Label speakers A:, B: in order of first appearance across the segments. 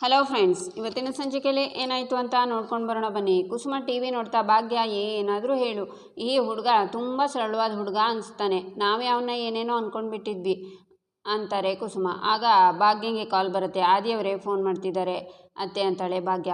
A: Hello friends ಇವತ್ತಿನ ಸಂಚಿಕೆಯಲ್ಲಿ ಏನಾಯಿತು ಅಂತ ನೋಡ್ಕೊಂಡು ಬರೋಣ ಬನ್ನಿ. ಕುಸುಮ ಟಿ ವಿ ನೋಡ್ತಾ ಭಾಗ್ಯ ಏನಾದರೂ ಹೇಳು. ಈ ಹುಡುಗ ತುಂಬ ಸರಳವಾದ ಹುಡುಗ ಅನಿಸ್ತಾನೆ. ನಾವು ಯಾವನ್ನ ಏನೇನೋ ಅಂದ್ಕೊಂಡ್ಬಿಟ್ಟಿದ್ವಿ ಅಂತಾರೆ ಕುಸುಮ. ಆಗ ಭಾಗ್ಯಂಗೆ ಕಾಲ್ ಬರುತ್ತೆ. ಆದಿಯವರೇ ಫೋನ್ ಮಾಡ್ತಿದ್ದಾರೆ. ಅತ್ತೆ ಅಂತಾಳೆ ಭಾಗ್ಯ.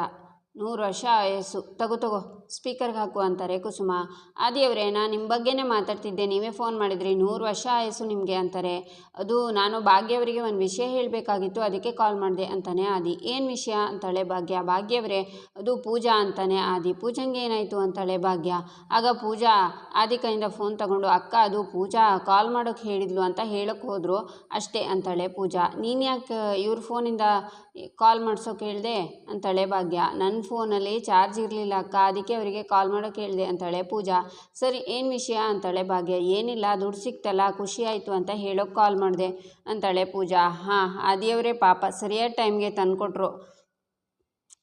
A: ನೂರು ವರ್ಷ ಆಯಸ್ಸು. ತಗೋ ತಗೋ, ಸ್ಪೀಕರ್ಗೆ ಹಾಕು ಅಂತಾರೆ ಕುಸುಮ. ಆದಿಯವರೇ, ನಾನು ನಿಮ್ಮ ಬಗ್ಗೆನೇ ಮಾತಾಡ್ತಿದ್ದೆ. ನೀವೇ ಫೋನ್ ಮಾಡಿದ್ರಿ. ನೂರು ವರ್ಷ ಆಯಸ್ಸು ನಿಮಗೆ ಅಂತಾರೆ. ಅದು ನಾನು ಭಾಗ್ಯವರಿಗೆ ಒಂದು ವಿಷಯ ಹೇಳಬೇಕಾಗಿತ್ತು. ಅದಕ್ಕೆ ಕಾಲ್ ಮಾಡಿದೆ ಅಂತಾನೆ ಆದಿ. ಏನು ವಿಷಯ ಅಂತಾಳೆ ಭಾಗ್ಯ? ಭಾಗ್ಯವರೇ, ಅದು ಪೂಜಾ ಅಂತಾನೆ ಆದಿ. ಪೂಜಂಗೆ ಏನಾಯಿತು ಅಂತಾಳೆ ಭಾಗ್ಯ? ಆಗ ಪೂಜಾ ಆದಿ ಕೈಯಿಂದ ಫೋನ್ ತಗೊಂಡು, ಅಕ್ಕ, ಅದು ಪೂಜಾ, ಕಾಲ್ ಮಾಡೋಕ್ಕೆ ಹೇಳಿದ್ಲು ಅಂತ ಹೇಳೋಕ್ಕೆ ಹೋದರು ಅಷ್ಟೇ ಅಂತಾಳೆ ಪೂಜಾ. ನೀನು ಯಾಕೆ ಇವ್ರ ಫೋನಿಂದ ಕಾಲ್ ಮಾಡಿಸೋಕೆ ಹೇಳಿದೆ? ಅಂತಾಳೆ ಭಾಗ್ಯ. ನನ್ನ ಫೋನಲ್ಲಿ ಚಾರ್ಜ್ ಇರಲಿಲ್ಲ ಅಕ್ಕ, ಅದಕ್ಕೆ ಅವರಿಗೆ ಕಾಲ್ ಮಾಡೋಕೆ ಹೇಳಿದೆ ಅಂತಾಳೆ, ಪೂಜಾ, ಸರಿ, ಏನು ವಿಷಯ? ಅಂತಾಳೆ, ಭಾಗ್ಯ, ಏನಿಲ್ಲ, ದುಡ್ಡು ಸಿಕ್ತಲ್ಲ, ಖುಷಿ ಆಯಿತು ಅಂತ ಹೇಳೋಕೆ ಕಾಲ್ ಮಾಡಿದೆ ಅಂತಾಳೆ ಪೂಜಾ. ಹಾಂ ಆದಿಯವರೇ ಪಾಪ, ಸರಿಯಾದ ಟೈಮ್ಗೆ ತಂದುಕೊಟ್ರು.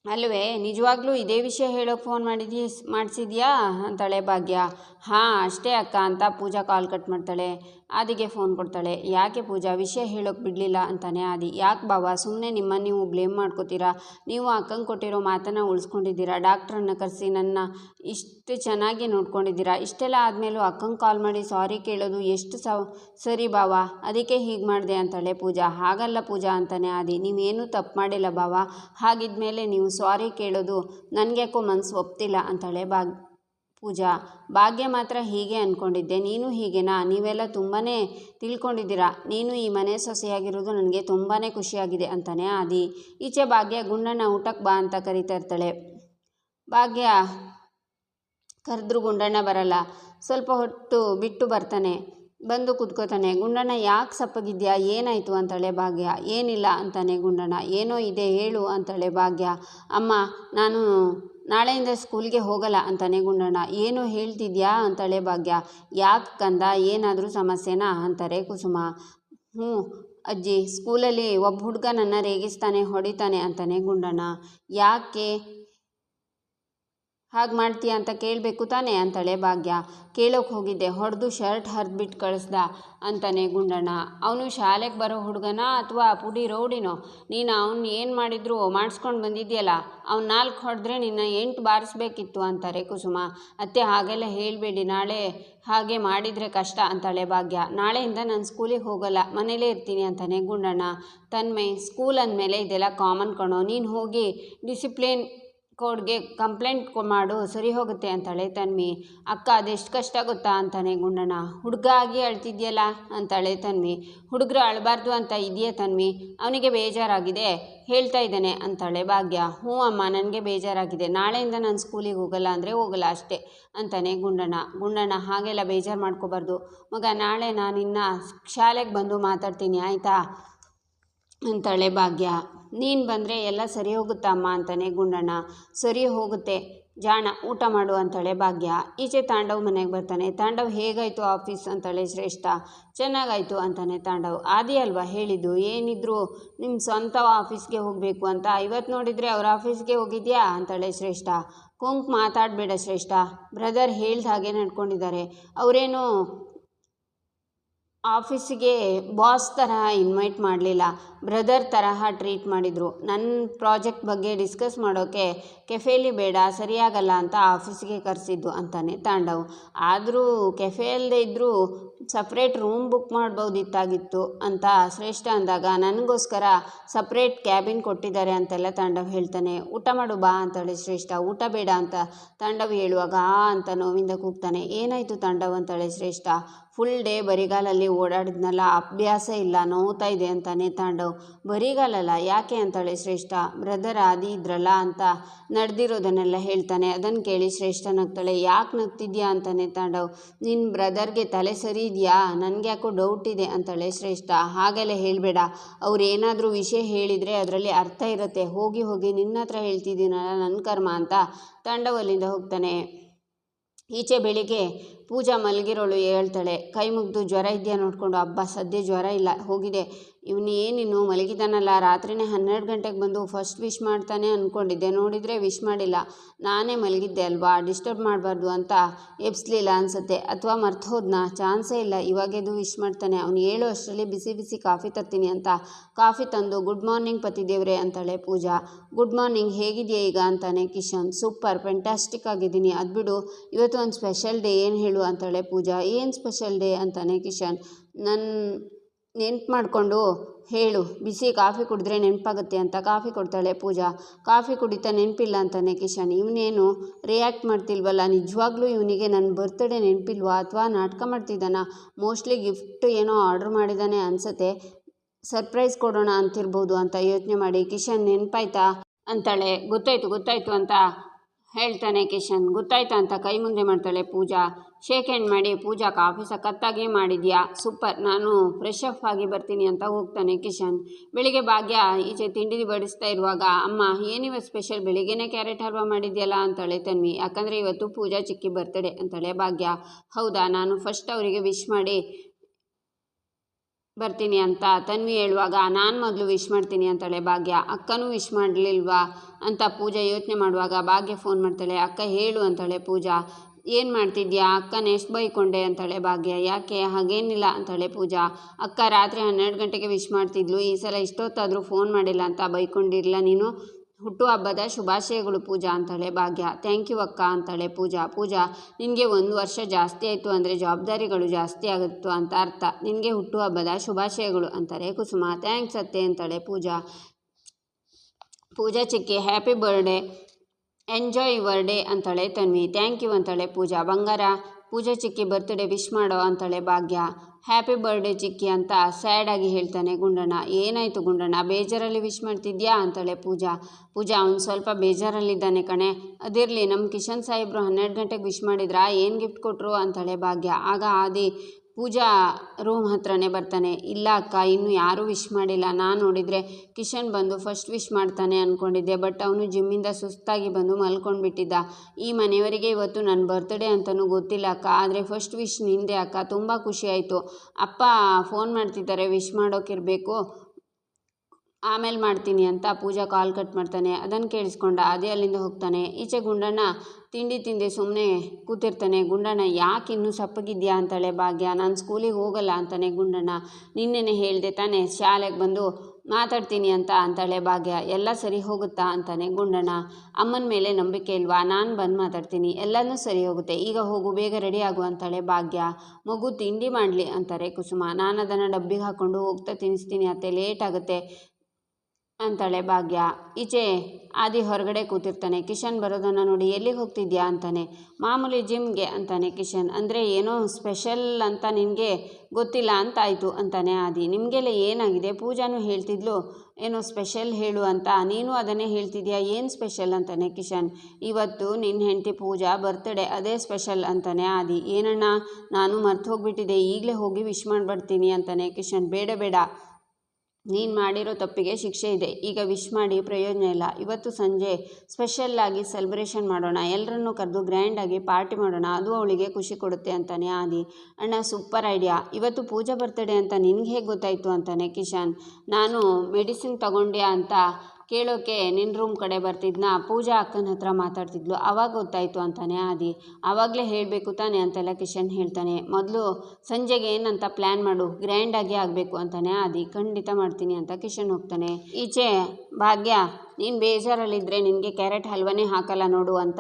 A: ಅಲ್ವೇ, ನಿಜವಾಗ್ಲೂ ಇದೇ ವಿಷಯ ಹೇಳೋಕೆ ಫೋನ್ ಮಾಡಿದ ಮಾಡಿಸಿದ್ಯಾ? ಅಂತಾಳೆ ಭಾಗ್ಯ. ಹಾಂ, ಅಷ್ಟೇ ಅಕ್ಕ ಅಂತ ಪೂಜಾ ಕಾಲ್ ಕಟ್ ಮಾಡ್ತಾಳೆ. ಆದಿಗೆ ಫೋನ್ ಕೊಡ್ತಾಳೆ. ಯಾಕೆ ಪೂಜಾ, ವಿಷಯ ಹೇಳೋಕೆ ಬಿಡಲಿಲ್ಲ ಅಂತಾನೆ ಆದಿ. ಯಾಕೆ ಬಾವ ಸುಮ್ಮನೆ ನಿಮ್ಮನ್ನು ನೀವು ಬ್ಲೇಮ್ ಮಾಡ್ಕೋತೀರಾ? ನೀವು ಅಕ್ಕಂಗೆ ಕೊಟ್ಟಿರೋ ಮಾತನ್ನು ಉಳಿಸ್ಕೊಂಡಿದ್ದೀರಾ? ಡಾಕ್ಟ್ರನ್ನ ಕರೆಸಿ ನನ್ನ ಇಷ್ಟು ಚೆನ್ನಾಗಿ ನೋಡ್ಕೊಂಡಿದ್ದೀರಾ? ಇಷ್ಟೆಲ್ಲ ಆದಮೇಲೂ ಅಕ್ಕಂಗೆ ಕಾಲ್ ಮಾಡಿ ಸಾರಿ ಕೇಳೋದು ಎಷ್ಟು ಸರಿ ಬಾವ? ಅದಕ್ಕೆ ಹೀಗೆ ಮಾಡಿದೆ ಅಂತಾಳೆ ಪೂಜಾ. ಹಾಗಲ್ಲ ಪೂಜಾ, ಅಂತಾನೆ ಆದಿ. ನೀವೇನೂ ತಪ್ಪು ಮಾಡಿಲ್ಲ ಬಾವ. ಹಾಗಿದ್ಮೇಲೆ ನೀವು ಸಾರಿ ಕೇಳೋದು ನನಗ್ಯಾಕೋ ಮನಸ್ಸು ಒಪ್ತಿಲ್ಲ, ಅಂತಾಳೆ ಬಾಗ್ ಪೂಜಾ, ಭಾಗ್ಯ ಮಾತ್ರ ಹೀಗೆ ಅಂದ್ಕೊಂಡಿದ್ದೆ ನೀನು ಹೀಗೆನಾ? ನೀವೆಲ್ಲ ತುಂಬಾ ತಿಳ್ಕೊಂಡಿದ್ದೀರಾ? ನೀನು ಈ ಮನೆ ಸೊಸೆಯಾಗಿರೋದು ನನಗೆ ತುಂಬಾ ಖುಷಿಯಾಗಿದೆ ಅಂತಾನೆ ಆದಿ. ಈಚೆ ಭಾಗ್ಯ, ಗುಂಡಣ್ಣ ಊಟಕ್ಕೆ ಬಾ ಅಂತ ಕರಿತಾ ಇರ್ತಾಳೆ ಭಾಗ್ಯ, ಕರೆದ್ರೂ ಗುಂಡಣ್ಣ ಬರಲ್ಲ. ಸ್ವಲ್ಪ ಹೊತ್ತು ಬಿಟ್ಟು ಬರ್ತಾನೆ. ಬಂದು ಕುತ್ಕೋತಾನೆ. ಗುಂಡಣ್ಣ ಯಾಕೆ ಸಪ್ಪಗಿದ್ಯಾ? ಏನಾಯಿತು ಅಂತಾಳೆ ಭಾಗ್ಯ. ಏನಿಲ್ಲ ಅಂತಾನೆ ಗುಂಡಣ್ಣ. ಏನೋ ಇದೆ ಹೇಳು ಅಂತಾಳೆ ಭಾಗ್ಯ. ಅಮ್ಮ, ನಾನು ನಾಳೆಯಿಂದ ಸ್ಕೂಲ್ಗೆ ಹೋಗಲ್ಲ ಅಂತಾನೆ ಗುಂಡಣ್ಣ ಏನು ಹೇಳ್ತಿದ್ಯಾ ಅಂತಾಳೆ ಭಾಗ್ಯ. ಯಾಕೆ ಕಂದ? ಏನಾದರೂ ಸಮಸ್ಯೆನಾ? ಅಂತಾರೆ ಕುಸುಮ. ಹ್ಞೂ ಅಜ್ಜಿ, ಸ್ಕೂಲಲ್ಲಿ ಒಬ್ಬ ಹುಡುಗ ನನ್ನ ರೇಗಿಸ್ತಾನೆ, ಹೊಡಿತಾನೆ ಅಂತಾನೆ ಗುಂಡಣ್ಣ ಯಾಕೆ? ಹಾಗೆ ಮಾಡ್ತೀಯ ಅಂತ ಕೇಳಬೇಕು ತಾನೇ ಅಂತಾಳೆ ಭಾಗ್ಯ. ಕೇಳೋಕೆ ಹೋಗಿದ್ದೆ, ಹೊಡೆದು ಶರ್ಟ್ ಹರಿದ್ಬಿಟ್ಟು ಕಳಿಸ್ದ ಅಂತಾನೆ ಗುಂಡಣ್ಣ. ಅವನು ಶಾಲೆಗೆ ಬರೋ ಹುಡುಗನ ಅಥವಾ ಪುಡಿ ರೌಡಿನೋ? ನೀನು ಅವನ್ನ ಏನು ಮಾಡಿದ್ರು ಮಾಡಿಸ್ಕೊಂಡು ಬಂದಿದ್ಯಲ್ಲ, ಅವ್ನು ನಾಲ್ಕು ಹೊಡೆದ್ರೆ ನಿನ್ನ ಎಂಟು ಬಾರಿಸ್ಬೇಕಿತ್ತು ಅಂತಾರೆ ಕುಸುಮ. ಅತ್ತೆ ಹಾಗೆಲ್ಲ ಹೇಳಬೇಡಿ, ನಾಳೆ ಹಾಗೆ ಮಾಡಿದರೆ ಕಷ್ಟ ಅಂತಾಳೆ ಭಾಗ್ಯ. ನಾಳೆಯಿಂದ ನಾನು ಸ್ಕೂಲಿಗೆ ಹೋಗಲ್ಲ, ಮನೇಲೇ ಇರ್ತೀನಿ ಅಂತಾನೆ ಗುಂಡಣ್ಣ. ತನ್ಮೆ ಸ್ಕೂಲ್ ಅಂದಮೇಲೆ ಇದೆಲ್ಲ ಕಾಮನ್ ಕಣೋ, ನೀನು ಹೋಗಿ ಡಿಸಿಪ್ಲಿನ್ ಕೋಡ್ಗೆ ಕಂಪ್ಲೇಂಟ್ ಮಾಡು, ಸರಿ ಹೋಗುತ್ತೆ ಅಂತಾಳೆ ತನ್ಮಿ ಅಕ್ಕ, ಅದೆಷ್ಟು ಕಷ್ಟ ಗೊತ್ತಾ? ಅಂತಾನೆ ಗುಂಡಣ್ಣ. ಹುಡುಗ ಆಗಿ ಅಳ್ತಿದ್ಯಲ್ಲ? ಅಂತಾಳೆ ತನ್ಮಿ ಹುಡುಗರು ಅಳಬಾರ್ದು ಅಂತ ಇದೆಯಾ ತನ್ಮಿ ಅವನಿಗೆ ಬೇಜಾರಾಗಿದೆ. ಹೇಳ್ತಾ ಇದ್ದಾನೆ ಅಂತಾಳೆ ಭಾಗ್ಯ. ಹ್ಞೂ ಅಮ್ಮ, ನನಗೆ ಬೇಜಾರಾಗಿದೆ. ನಾಳೆಯಿಂದ ನಾನು ಸ್ಕೂಲಿಗೆ ಹೋಗಲ್ಲ ಅಂದರೆ ಹೋಗಲ್ಲ ಅಷ್ಟೇ, ಅಂತಾನೆ ಗುಂಡಣ್ಣ. ಗುಂಡಣ್ಣ, ಹಾಗೆಲ್ಲ ಬೇಜಾರು ಮಾಡ್ಕೋಬಾರ್ದು. ಮಗ, ನಾಳೆ ನಾನಿನ್ನ ಶಾಲೆಗೆ ಬಂದು ಮಾತಾಡ್ತೀನಿ, ಆಯಿತಾ? ಅಂತಾಳೆ ಭಾಗ್ಯ. ನೀನು ಬಂದರೆ ಎಲ್ಲ ಸರಿ ಹೋಗುತ್ತಮ್ಮ ಅಂತಾನೆ ಗುಂಡಣ್ಣ. ಸರಿ ಹೋಗುತ್ತೆ. ಜಾಣ, ಊಟ ಮಾಡು ಅಂತಾಳೆ ಭಾಗ್ಯ. ಈಚೆ ತಾಂಡವ್ ಮನೆಗೆ ಬರ್ತಾನೆ. ತಾಂಡವ್ ಹೇಗಾಯಿತು ಆಫೀಸ್ ಅಂತಾಳೆ ಶ್ರೇಷ್ಠ. ಚೆನ್ನಾಗಾಯಿತು ಅಂತಾನೆ ತಾಂಡವ್. ಆದಿ ಅಲ್ವಾ ಹೇಳಿದ್ದು? ಏನಿದ್ರು ನಿಮ್ಮ ಸ್ವಂತ ಆಫೀಸ್ಗೆ ಹೋಗಬೇಕು ಅಂತ. ಇವತ್ತು ನೋಡಿದರೆ ಅವ್ರ ಆಫೀಸ್ಗೆ ಹೋಗಿದ್ಯಾ? ಅಂತಾಳೆ ಶ್ರೇಷ್ಠ. ಕುಂಕ್ ಮಾತಾಡಬೇಡ ಶ್ರೇಷ್ಠ. ಬ್ರದರ್ ಹೇಳ್ದ ಹಾಗೆ ನಡ್ಕೊಂಡಿದ್ದಾರೆ. ಅವರೇನು ಆಫೀಸಿಗೆ ಬಾಸ್ ಥರ ಇನ್ವೈಟ್ ಮಾಡಲಿಲ್ಲ. ಬ್ರದರ್ ತರಹ ಟ್ರೀಟ್ ಮಾಡಿದರು. ನನ್ನ ಪ್ರಾಜೆಕ್ಟ್ ಬಗ್ಗೆ ಡಿಸ್ಕಸ್ ಮಾಡೋಕ್ಕೆ ಕೆಫೇಲಿ ಬೇಡ, ಸರಿಯಾಗಲ್ಲ ಅಂತ ಆಫೀಸಿಗೆ ಕರೆಸಿದ್ದು ಅಂತಾನೆ ತಾಂಡವ್. ಆದರೂ ಕೆಫೆ ಅಲ್ಲದೆ ಇದ್ದರೂ ಸಪ್ರೇಟ್ ರೂಮ್ ಬುಕ್ ಮಾಡ್ಬೋದಿತ್ತಾಗಿತ್ತು ಅಂತ ಶ್ರೇಷ್ಠ ಅಂದಾಗ, ನನಗೋಸ್ಕರ ಸಪ್ರೇಟ್ ಕ್ಯಾಬಿನ್ ಕೊಟ್ಟಿದ್ದಾರೆ ಅಂತೆಲ್ಲ ತಾಂಡವ್ ಹೇಳ್ತಾನೆ. ಊಟ ಮಾಡು ಬಾ ಅಂತೇಳಿ ಶ್ರೇಷ್ಠ. ಊಟ ಬೇಡ ಅಂತ ತಾಂಡವ್ ಹೇಳುವಾಗ, ಆ ಅಂತ ನೋವಿಂದ ಕೂಗ್ತಾನೆ. ಏನಾಯಿತು ತಾಂಡವ್ ಅಂತೇಳಿ ಶ್ರೇಷ್ಠ. ಫುಲ್ ಡೇ ಬರಿಗಾಲಲ್ಲಿ ಓಡಾಡಿದ್ನಲ್ಲ, ಅಭ್ಯಾಸ ಇಲ್ಲ ನೋವುತ್ತಾ ಇದೆ ಅಂತಾನೆ ತಾಂಡವ್. ಬರಿಗಾಲಲ್ಲ ಯಾಕೆ ಅಂತಾಳೆ ಶ್ರೇಷ್ಠ. ಬ್ರದರ್ ಆದಿ ಇದ್ರಲ್ಲ ಅಂತ ನಡೆದಿರೋದನ್ನೆಲ್ಲ ಹೇಳ್ತಾನೆ. ಅದನ್ನು ಕೇಳಿ ಶ್ರೇಷ್ಠ ನಗ್ತಾಳೆ. ಯಾಕೆ ನಗ್ತಿದ್ಯಾ ಅಂತಾನೆ ತಾಂಡವ್. ನಿನ್ನ ಬ್ರದರ್ಗೆ ತಲೆ ಸರಿ ಇದೆಯಾ? ನನಗೆ ಯಾಕೋ ಡೌಟ್ ಇದೆ ಅಂತಾಳೆ ಶ್ರೇಷ್ಠ. ಹಾಗೆಲ್ಲ ಹೇಳಬೇಡ. ಅವ್ರು ಏನಾದರೂ ವಿಷಯ ಹೇಳಿದರೆ ಅದರಲ್ಲಿ ಅರ್ಥ ಇರುತ್ತೆ. ಹೋಗಿ ಹೋಗಿ ನಿನ್ನ ಹತ್ರ ಹೇಳ್ತಿದ್ದೀನಲ್ಲ ನನ್ನ ಕರ್ಮ ಅಂತ ತಾಂಡವಲ್ಲಿಂದ ಹೋಗ್ತಾನೆ. ಈಚೆ ಬೆಳಿಗ್ಗೆ ಪೂಜಾ ಮಲಗಿರೋಳು ಹೇಳ್ತಾಳೆ, ಕೈ ಮುಗಿದು ಜ್ವರ ಇದೆಯಾ ನೋಡಿಕೊಂಡು ಹಬ್ಬ ಸದ್ಯ ಜ್ವರ ಇಲ್ಲ, ಹೋಗಿದೆ. ಇವನು ಏನಿನ್ನು ಮಲಗಿದಾನಲ್ಲ, ರಾತ್ರಿನೇ ಹನ್ನೆರಡು ಗಂಟೆಗೆ ಬಂದು ಫಸ್ಟ್ ವಿಶ್ ಮಾಡ್ತಾನೆ ಅಂದ್ಕೊಂಡಿದ್ದೆ ನೋಡಿದರೆ ವಿಶ್ ಮಾಡಿಲ್ಲ. ನಾನೇ ಮಲಗಿದ್ದೆ ಅಲ್ವಾ ಡಿಸ್ಟರ್ಬ್ ಮಾಡಬಾರ್ದು ಅಂತ ಎಬ್ಸ್ಲಿಲ್ಲ ಅನಿಸುತ್ತೆ. ಅಥವಾ ಮರ್ತು ಹೋದ್ನಾ ಚಾನ್ಸೇ ಇಲ್ಲ ಇವಾಗೆದು ವಿಶ್ ಮಾಡ್ತಾನೆ. ಅವ್ನು ಹೇಳೋ ಅಷ್ಟರಲ್ಲಿ ಬಿಸಿ ಬಿಸಿ ಕಾಫಿ ತರ್ತೀನಿ ಅಂತ. ಕಾಫಿ ತಂದು ಗುಡ್ ಮಾರ್ನಿಂಗ್ ಪತಿದೇವ್ರೆ ಅಂತಾಳೆ ಪೂಜಾ. ಗುಡ್ ಮಾರ್ನಿಂಗ್ ಹೇಗಿದೆಯಾ ಈಗ? ಅಂತಾನೆ ಕಿಶನ್. ಸೂಪರ್ ಫೆಂಟಾಸ್ಟಿಕ್ ಆಗಿದ್ದೀನಿ. ಅದು ಬಿಡು ಇವತ್ತು ಒಂದು ಸ್ಪೆಷಲ್ ಡೇ ಏನು ಹೇಳು? ಅಂತಾಳೆ ಪೂಜಾ, ಏನು ಸ್ಪೆಷಲ್ ಡೇ ಅಂತಾನೆ ಕಿಶನ್ ನನ್ನ ನೆನ್ಪು ಮಾಡಿಕೊಂಡು ಹೇಳು, ಬಿಸಿ ಕಾಫಿ ಕುಡಿದ್ರೆ ನೆನಪಾಗುತ್ತೆ ಅಂತ ಕಾಫಿ ಕೊಡ್ತಾಳೆ ಪೂಜಾ. ಕಾಫಿ ಕುಡಿತಾ ನೆನಪಿಲ್ಲ ಅಂತಾನೆ ಕಿಶನ್, ಇವನೇನು ರಿಯಾಕ್ಟ್ ಮಾಡ್ತಿಲ್ವಲ್ಲ, ನಿಜವಾಗ್ಲೂ ಇವನಿಗೆ ನನ್ನ ಬರ್ತ್ಡೇ ನೆನಪಿಲ್ವಾ ಅಥವಾ ನಾಟಕ ಮಾಡ್ತಿದ್ದಾನ? ಮೋಸ್ಟ್ಲಿ ಗಿಫ್ಟ್ ಏನೋ ಆರ್ಡ್ರ್ ಮಾಡಿದ್ದಾನೆ ಅನಿಸುತ್ತೆ ಸರ್ಪ್ರೈಸ್ ಕೊಡೋಣ ಅಂತಿರ್ಬೋದು ಅಂತ ಯೋಚನೆ ಮಾಡಿ ಕಿಶನ್ ನೆನಪಾಯ್ತಾ? ಅಂತಾಳೆ, ಗೊತ್ತಾಯ್ತು ಗೊತ್ತಾಯ್ತು ಅಂತ ಹೇಳ್ತಾನೆ ಕಿಶನ್, ಗೊತ್ತಾಯ್ತಾ ಅಂತ ಕೈ ಮುಂದೆ ಮಾಡ್ತಾಳೆ ಪೂಜಾ. ಶೇಕ್ ಹ್ಯಾಂಡ್ ಮಾಡಿ ಪೂಜಾ ಕಾಫಿ ಸಖತ್ತಾಗಿ ಮಾಡಿದ್ಯಾ? ಸೂಪರ್, ನಾನು ಫ್ರೆಶ್ ಅಪ್ ಆಗಿ ಬರ್ತೀನಿ ಅಂತ ಹೋಗ್ತಾನೆ ಕಿಶನ್. ಬೆಳಿಗ್ಗೆ ಭಾಗ್ಯ ಈಚೆ ತಿಂಡಿ ಬಡಿಸ್ತಾ ಇರುವಾಗ, ಅಮ್ಮ, ಏನಿವ ಸ್ಪೆಷಲ್ ಬೆಳಿಗ್ಗೆನೇ ಕ್ಯಾರೆಟ್ ಹಲ್ವಾ ಮಾಡಿದ್ಯಲ್ಲ? ಅಂತಾಳೆ ತನ್ವಿ. ಯಾಕಂದರೆ ಇವತ್ತು ಪೂಜಾ ಚಿಕ್ಕಿ ಬರ್ತಡೆ ಅಂತಾಳೆ ಭಾಗ್ಯ. ಹೌದಾ, ನಾನು ಫಸ್ಟ್ ಅವರಿಗೆ ವಿಶ್ ಮಾಡಿ ಬರ್ತೀನಿ ಅಂತ ತನ್ವಿ ಹೇಳುವಾಗ, ನಾನು ಮೊದಲು ವಿಶ್ ಮಾಡ್ತೀನಿ, ಅಂತಾಳೆ ಭಾಗ್ಯ. ಅಕ್ಕನೂ ವಿಶ್ ಮಾಡಲಿಲ್ವಾ? ಅಂತ ಪೂಜಾ ಯೋಚನೆ ಮಾಡುವಾಗ ಭಾಗ್ಯ ಫೋನ್ ಮಾಡ್ತಾಳೆ. ಅಕ್ಕ, ಹೇಳು, ಅಂತಾಳೆ ಪೂಜಾ. ಏನು ಮಾಡ್ತಿದ್ಯಾ? ಅಕ್ಕನ ಎಷ್ಟು ಬೈಕೊಂಡೆ ಅಂತಾಳೆ ಭಾಗ್ಯ. ಯಾಕೆ? ಹಾಗೇನಿಲ್ಲ ಅಂತಾಳೆ ಪೂಜಾ. ಅಕ್ಕ ರಾತ್ರಿ ಹನ್ನೆರಡು ಗಂಟೆಗೆ ವಿಶ್ ಮಾಡ್ತಿದ್ಲು. ಈ ಸಲ ಇಷ್ಟೊತ್ತಾದರೂ ಫೋನ್ ಮಾಡಿಲ್ಲ ಅಂತ ಬೈಕೊಂಡಿರಲಿಲ್ಲ ನೀನು? ಹುಟ್ಟುಹಬ್ಬದ ಶುಭಾಶಯಗಳು ಪೂಜಾ ಅಂತಾಳೆ ಭಾಗ್ಯ. ಥ್ಯಾಂಕ್ ಯು ಅಕ್ಕ ಅಂತಾಳೆ ಪೂಜಾ. ಪೂಜಾ, ನಿನಗೆ ಒಂದು ವರ್ಷ ಜಾಸ್ತಿ ಆಯಿತು ಅಂದರೆ ಜವಾಬ್ದಾರಿಗಳು ಜಾಸ್ತಿ ಆಗುತ್ತೋ ಅಂತ ಅರ್ಥ. ನಿನಗೆ ಹುಟ್ಟುಹಬ್ಬದ ಶುಭಾಶಯಗಳು ಅಂತಾರೆ ಕುಸುಮ. ಥ್ಯಾಂಕ್ಸ್ ಅತ್ತೆ ಅಂತಾಳೆ ಪೂಜಾ. ಪೂಜಾ ಚಿಕ್ಕಿ happy birthday enjoy your day ಅಂತಾಳೆ ತನ್ವಿ. ಥ್ಯಾಂಕ್ ಯು ಅಂತಾಳೆ ಪೂಜಾ. ಬಂಗಾರ, ಪೂಜಾ ಚಿಕ್ಕಿ ಬರ್ತ್ಡೇ ವಿಶ್ ಮಾಡೋ ಅಂತಾಳೆ ಭಾಗ್ಯ. ಹ್ಯಾಪಿ ಬರ್ಡೇ ಚಿಕ್ಕಿ ಅಂತ ಸ್ಯಾಡ್ ಆಗಿ ಹೇಳ್ತಾನೆ ಗುಂಡಣ್ಣ. ಏನಾಯಿತು ಗುಂಡಣ್ಣ? ಬೇಜಾರಲ್ಲಿ ವಿಶ್ ಮಾಡ್ತಿದ್ಯಾ ಅಂತಾಳೆ ಪೂಜಾ. ಪೂಜಾ, ಅವ್ನು ಸ್ವಲ್ಪ ಬೇಜಾರಲ್ಲಿದ್ದಾನೆ ಕಣೆ. ಅದಿರಲಿ ನಮ್ಮ ಕಿಶನ್ ಸಾಹೇಬ್ರು ಹನ್ನೆರಡು ಗಂಟೆಗೆ ವಿಶ್ ಮಾಡಿದ್ರಾ? ಏನು ಗಿಫ್ಟ್ ಕೊಟ್ಟರು ಅಂತಾಳೆ ಭಾಗ್ಯ. ಆಗ ಆದಿ ಪೂಜಾ ರೂಮ್ ಹತ್ರನೇ ಬರ್ತಾನೆ. ಇಲ್ಲ ಅಕ್ಕ, ಇನ್ನೂ ಯಾರೂ ವಿಶ್ ಮಾಡಿಲ್ಲ. ನಾನು ನೋಡಿದರೆ ಕಿಶನ್ ಬಂದು ಫಸ್ಟ್ ವಿಶ್ ಮಾಡ್ತಾನೆ ಅಂದ್ಕೊಂಡಿದ್ದೆ ಬಟ್ ಅವನು ಜಿಮ್ಮಿಂದ ಸುಸ್ತಾಗಿ ಬಂದು ಮಲ್ಕೊಂಡ್ಬಿಟ್ಟಿದ್ದ. ಈ ಮನೆಯವರಿಗೆ ಇವತ್ತು ನನ್ನ ಬರ್ತ್ಡೇ ಅಂತಲೂ ಗೊತ್ತಿಲ್ಲ ಅಕ್ಕ, ಆದರೆ ಫಸ್ಟ್ ವಿಶ್ ನಿಂದೆ ಅಕ್ಕ. ತುಂಬ ಖುಷಿ ಆಯಿತು. ಅಪ್ಪ ಫೋನ್ ಮಾಡ್ತಿದ್ದಾರೆ ವಿಶ್ ಮಾಡೋಕ್ಕಿರಬೇಕು ಆಮೇಲೆ ಮಾಡ್ತೀನಿ ಅಂತ ಪೂಜಾ ಕಾಲ್ ಕಟ್ ಮಾಡ್ತಾನೆ. ಅದನ್ನು ಕೇಳಿಸ್ಕೊಂಡ, ಅದೇ ಅಲ್ಲಿಂದ ಹೋಗ್ತಾನೆ. ಈಚೆ ಗುಂಡಣ್ಣ ತಿಂಡಿ ತಿಂದೆ ಸುಮ್ಮನೆ ಕೂತಿರ್ತಾನೆ, ಗುಂಡಣ್ಣ, ಯಾಕೆ ಇನ್ನೂ ಸಪ್ಪಗಿದ್ಯಾ? ಅಂತಾಳೆ ಭಾಗ್ಯ. ನಾನು ಸ್ಕೂಲಿಗೆ ಹೋಗಲ್ಲ ಅಂತಾನೆ ಗುಂಡಣ್ಣ. ನಿನ್ನೆನೆ ಹೇಳಿದೆ ತಾನೆ, ಶಾಲೆಗೆ ಬಂದು ಮಾತಾಡ್ತೀನಿ ಅಂತ ಅಂತಾಳೆ ಭಾಗ್ಯ. ಎಲ್ಲ ಸರಿ ಹೋಗುತ್ತಾ? ಅಂತಾನೆ ಗುಂಡಣ್ಣ. ಅಮ್ಮನ ಮೇಲೆ ನಂಬಿಕೆ ಇಲ್ವಾ? ನಾನು ಬಂದು ಮಾತಾಡ್ತೀನಿ. ಎಲ್ಲನೂ ಸರಿ ಹೋಗುತ್ತೆ. ಈಗ ಹೋಗು, ಬೇಗ ರೆಡಿ ಆಗು ಅಂತಾಳೆ ಭಾಗ್ಯ. ಮಗು, ತಿಂಡಿ ಮಾಡಲಿ ಅಂತಾರೆ ಕುಸುಮ. ನಾನು ಅದನ್ನು ಡಬ್ಬಿಗೆ ಹಾಕ್ಕೊಂಡು ಹೋಗ್ತಾ ತಿನ್ನಿಸ್ತೀನಿ ಅತ್ತೆ, ಲೇಟ್ ಆಗುತ್ತೆ. ಅಂತಾಳೆ ಭಾಗ್ಯ, ಈಚೆ ಆದಿ ಹೊರಗಡೆ ಕೂತಿರ್ತಾನೆ. ಕಿಶನ್ ಬರೋದನ್ನು ನೋಡಿ ಎಲ್ಲಿಗೆ ಹೋಗ್ತಿದ್ಯಾ? ಅಂತಾನೆ. ಮಾಮೂಲಿ ಜಿಮ್ಗೆ, ಅಂತಾನೆ ಕಿಶನ್. ಅಂದರೆ ಏನೋ ಸ್ಪೆಷಲ್ ಅಂತ ನಿನಗೆ ಗೊತ್ತಿಲ್ಲ ಅಂತಾಯಿತು, ಅಂತಾನೆ ಆದಿ. ನಿಮಗೆಲ್ಲ ಏನಾಗಿದೆ? ಪೂಜಾನೂ ಹೇಳ್ತಿದ್ಲು? ಏನೋ ಸ್ಪೆಷಲ್ ಹೇಳು ಅಂತ. ನೀನು ಅದನ್ನೇ ಹೇಳ್ತಿದ್ಯಾ? ಏನು ಸ್ಪೆಷಲ್? ಅಂತಾನೆ ಕಿಶನ್. ಇವತ್ತು ನಿನ್ನ ಹೆಂಡತಿ ಪೂಜಾ ಬರ್ತ್ಡೇ, ಅದೇ ಸ್ಪೆಷಲ್, ಅಂತಾನೆ ಆದಿ. ಏನಣ್ಣ, ನಾನು ಮರ್ತು ಹೋಗ್ಬಿಟ್ಟಿದ್ದೆ ಈಗಲೇ ಹೋಗಿ ವಿಶ್ ಮಾಡಿಬಿಡ್ತೀನಿ ಅಂತಾನೆ ಕಿಶನ್. ಬೇಡ ಬೇಡ. ನೀನು ಮಾಡಿರೋ ತಪ್ಪಿಗೆ ಶಿಕ್ಷೆ ಇದೆ. ಈಗ ವಿಶ್ ಮಾಡಿ ಪ್ರಯೋಜನ ಇಲ್ಲ. ಇವತ್ತು ಸಂಜೆ ಸ್ಪೆಷಲ್ಲಾಗಿ ಸೆಲೆಬ್ರೇಷನ್ ಮಾಡೋಣ. ಎಲ್ಲರನ್ನೂ ಕರೆದು ಗ್ರ್ಯಾಂಡಾಗಿ ಪಾರ್ಟಿ ಮಾಡೋಣ. ಅದು ಅವಳಿಗೆ ಖುಷಿ ಕೊಡುತ್ತೆ ಅಂತಾನೆ ಆದಿ. ಅಣ್ಣ ಸೂಪರ್ ಐಡಿಯಾ ಇವತ್ತು ಪೂಜಾ ಬರ್ತಡೆ ಅಂತ ನಿನಗೆ ಹೇಗೆ ಗೊತ್ತಾಯಿತು ಅಂತಾನೆ ಕಿಶನ್. ನಾನು ಮೆಡಿಸಿನ್ ತಗೊಂಡ್ಯಾ ಅಂತ ಕೇಳೋಕೆ ನಿನ್ನ ರೂಮ್ ಕಡೆ ಬರ್ತಿದ್ನ? ಪೂಜಾ ಅಕ್ಕನ ಹತ್ರ ಮಾತಾಡ್ತಿದ್ಲು. ಅವಾಗ ಗೊತ್ತಾಯಿತು ಅಂತಾನೆ ಆದಿ. ಆವಾಗಲೇ ಹೇಳಬೇಕು ತಾನೆ ಅಂತೆಲ್ಲ ಕಿಶನ್ ಹೇಳ್ತಾನೆ. ಮೊದಲು ಸಂಜೆಗೆ ಏನಂತ ಪ್ಲ್ಯಾನ್ ಮಾಡು. ಗ್ರ್ಯಾಂಡಾಗಿ ಆಗಬೇಕು ಅಂತಾನೆ ಆದಿ. ಖಂಡಿತ ಮಾಡ್ತೀನಿ ಅಂತ ಕಿಶನ್ ಹೋಗ್ತಾನೆ. ಈಚೆ, ಭಾಗ್ಯ, ನೀನು ಬೇಜಾರಲ್ಲಿದ್ದರೆ ನಿನಗೆ ಕ್ಯಾರೆಟ್ ಹಲ್ವನೇ ಹಾಕಲ್ಲ ನೋಡು ಅಂತ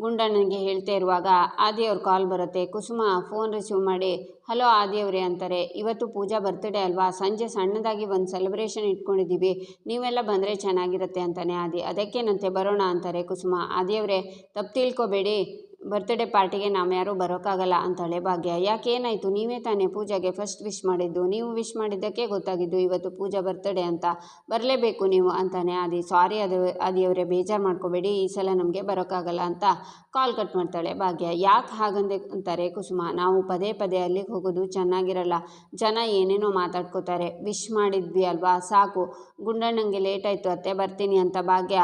A: ಗುಂಡಣ್ಣನಿಗೆ ಹೇಳ್ತಾ ಇರುವಾಗ, ಆದಿಯವ್ರ ಕಾಲ್ ಬರುತ್ತೆ. ಕುಸುಮ ಫೋನ್ ರಿಸೀವ್ ಮಾಡಿ, ಹಲೋ ಆದಿಯವರೇ ಅಂತಾರೆ. ಇವತ್ತು ಪೂಜಾ ಬರ್ತ್ಡೇ ಅಲ್ವಾ? ಸಂಜೆ ಸಣ್ಣದಾಗಿ ಒಂದು ಸೆಲೆಬ್ರೇಷನ್ ಇಟ್ಕೊಂಡಿದ್ದೀವಿ. ನೀವೆಲ್ಲ ಬಂದರೆ ಚೆನ್ನಾಗಿರುತ್ತೆ ಅಂತಾನೆ ಆದಿ. ಅದಕ್ಕೇನಂತೆ ಬರೋಣ ಅಂತಾರೆ ಕುಸುಮ. ಆದಿಯವರೇ, ತಪ್ಪು ತಿಳ್ಕೊಬೇಡಿ. ಬರ್ತ್ಡೇ ಪಾರ್ಟಿಗೆ ನಾವು ಯಾರೂ ಬರೋಕ್ಕಾಗಲ್ಲ ಅಂತಾಳೆ ಭಾಗ್ಯ. ಯಾಕೆ ಏನಾಯಿತು ನೀವೇ ತಾನೇ ಪೂಜಾಗೆ ಫಸ್ಟ್ ವಿಶ್ ಮಾಡಿದ್ದು. ನೀವು ವಿಶ್ ಮಾಡಿದ್ದಕ್ಕೆ ಗೊತ್ತಾಗಿದ್ದು ಇವತ್ತು ಪೂಜಾ ಬರ್ತ್ಡೇ ಅಂತ. ಬರಲೇಬೇಕು ನೀವು ಅಂತಾನೆ ಆದಿ. ಸಾರಿ ಅದು ಆದಿಯವರೇ ಬೇಜಾರು ಮಾಡ್ಕೋಬೇಡಿ. ಈ ಸಲ ನಮಗೆ ಬರೋಕ್ಕಾಗಲ್ಲ ಅಂತ ಕಾಲ್ ಕಟ್ ಮಾಡ್ತಾಳೆ ಭಾಗ್ಯ. ಯಾಕೆ ಹಾಗಂದೆ ಅಂತಾರೆ ಕುಸುಮ? ನಾವು ಪದೇ ಪದೇ ಅಲ್ಲಿಗೆ ಹೋಗೋದು ಚೆನ್ನಾಗಿರಲ್ಲ. ಜನ ಏನೇನೋ ಮಾತಾಡ್ಕೋತಾರೆ. ವಿಶ್ ಮಾಡಿದ್ವಿ ಅಲ್ವಾ? ಸಾಕು. ಗುಂಡಣ್ಣಂಗೆ ಲೇಟ್ ಆಯಿತು ಅತ್ತೆ, ಬರ್ತೀನಿ ಅಂತ ಭಾಗ್ಯ.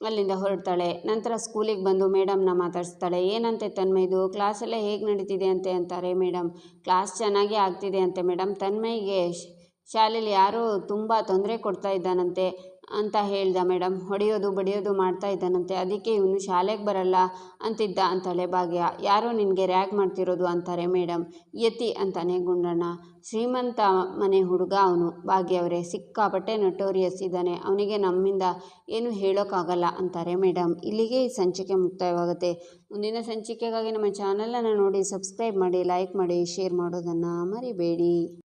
A: ಅಲ್ಲಿಂದ ಹೊರಡ್ತಾಳೆ. ನಂತರ ಸ್ಕೂಲಿಗೆ ಬಂದು ಮೇಡಮ್ನ ಮಾತಾಡಿಸ್ತಾಳೆ. ಏನಂತೆ ತನ್ಮಯ್ದು ಕ್ಲಾಸೆಲ್ಲ ಹೇಗೆ ನಡೀತಿದೆ ಅಂತೆ? ಅಂತಾರೆ ಮೇಡಮ್. ಕ್ಲಾಸ್ ಚೆನ್ನಾಗೇ ಆಗ್ತಿದೆ ಅಂತೆ ಮೇಡಮ್. ತನ್ಮಯ್ಗೆ ಶಾಲೆಯಲ್ಲಿ ಯಾರೋ ತುಂಬ ತೊಂದರೆ ಕೊಡ್ತಾ ಇದ್ದಾನಂತೆ. ಅಂತ ಹೇಳ್ದ ಮೇಡಮ್ ಹೊಡೆಯೋದು, ಬಡಿಯೋದು ಮಾಡ್ತಾ ಇದ್ದಾನಂತೆ. ಅದಕ್ಕೆ ಇವನು ಶಾಲೆಗೆ ಬರಲ್ಲ ಅಂತಿದ್ದ ಅಂತಾಳೆ ಭಾಗ್ಯ. ಯಾರೋ ನಿನಗೆ ರ್ಯಾಗ್ ಮಾಡ್ತಿರೋದು ಅಂತಾರೆ ಮೇಡಮ್ ಯತಿ ಅಂತಾನೆ ಗುಂಡಣ್ಣ ಶ್ರೀಮಂತ ಮನೆ ಹುಡುಗ ಅವನು. ಭಾಗ್ಯ ಅವರೇ, ಸಿಕ್ಕಾಪಟ್ಟೆ ನಟೋರಿಯಸ್ ಇದ್ದಾನೆ ಅವನಿಗೆ ನಮ್ಮಿಂದ ಏನು ಹೇಳೋಕ್ಕಾಗಲ್ಲ ಅಂತಾರೆ ಮೇಡಮ್ ಇಲ್ಲಿಗೆ ಈ ಸಂಚಿಕೆ ಮುಕ್ತಾಯವಾಗುತ್ತೆ. ಮುಂದಿನ ಸಂಚಿಕೆಗಾಗಿ ನಮ್ಮ ಚಾನಲನ್ನು ನೋಡಿ, ಸಬ್ಸ್ಕ್ರೈಬ್ ಮಾಡಿ, ಲೈಕ್ ಮಾಡಿ, ಶೇರ್ ಮಾಡೋದನ್ನು ಮರಿಬೇಡಿ.